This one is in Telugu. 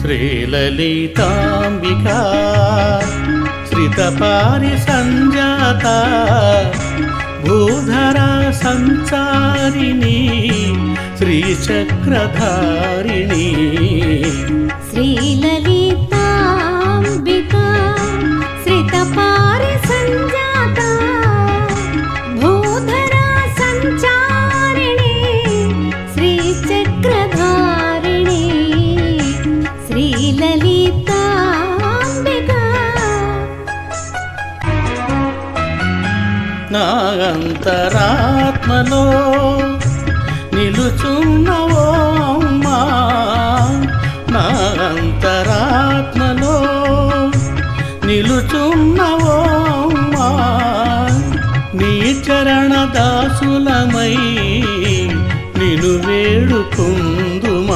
శ్రీలలితాంబికా శ్రితపారి సంజాత భూధరా సంచారిణి నా అంతరాత్మలో నిలుచున్నవో అమ్మా. నా అంతరాత్మలో నిలుచున్నవో నీ చరణ దాసులమై నిను వేడుకున్నాము